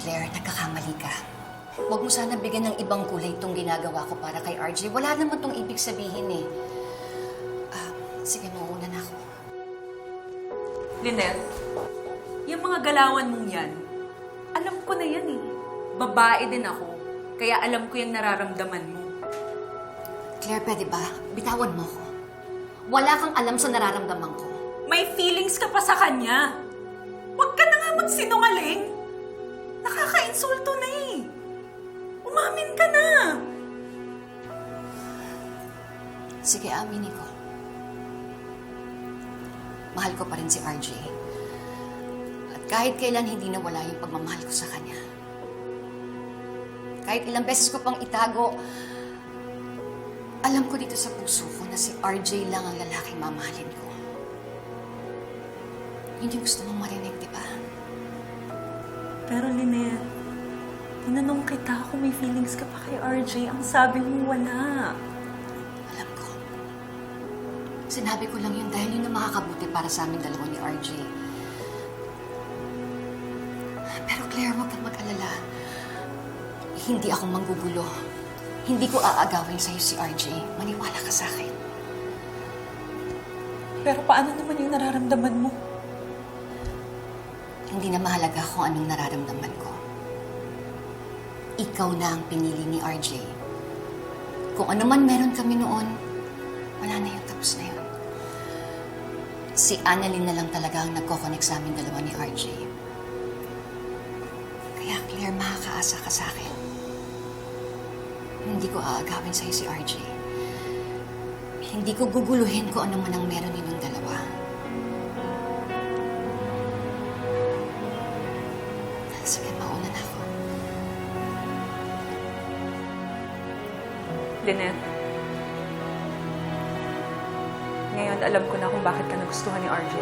Claire, nagkakamali ka. Huwag mo sana bigyan ng ibang kulay itong ginagawa ko para kay RJ. Wala naman itong ibig sabihin eh. Ah, sige, mauuna na ako. Lynette, yung mga galawan mong yan, alam ko na yan eh. Babae din ako, kaya alam ko yung nararamdaman mo. Claire, pwede ba? Bitawan mo ko. Wala kang alam sa nararamdaman ko. May feelings ka pa sa kanya. Huwag ka na nga magsinungaling. Nakaka-insulto na eh. Umamin ka na. Sige, aminin ko. Mahal ko pa rin si RJ. At kahit kailan hindi nawala yung pagmamahal ko sa kanya. Kahit ilang beses ko pang itago, alam ko dito sa puso ko na si RJ lang ang lalaking mamahalin ko. Yun yung gusto mong marinig, di ba? Pero Lynette, tinanong kita kung may feelings ka pa kay RJ. Ang sabi mo wala. Alam ko. Sinabi ko lang yun dahil yun ang makakabuti para sa amin dalawa ni RJ. Pero Claire, huwag kang mag-alala. Hindi ako manggugulo. Hindi ko aagawin sa'yo si RJ. Maniwala ka sa akin. Pero paano naman yung nararamdaman mo? Hindi na mahalaga kung anong nararamdaman ko. Ikaw na ang pinili ni RJ. Kung ano man meron kami noon, wala na yun, tapos na yun. Si Annalyn na lang talaga ang nagkoconnect sa amin dalawa ni RJ. Kaya Claire, makakaasa ka sa akin. Hindi ko aagawin sa'yo si RJ. Hindi ko guguluhin kung ano man ang meron ninyong dalawa. Lynette, ngayon alam ko na kung bakit ka nagustuhan ni RJ.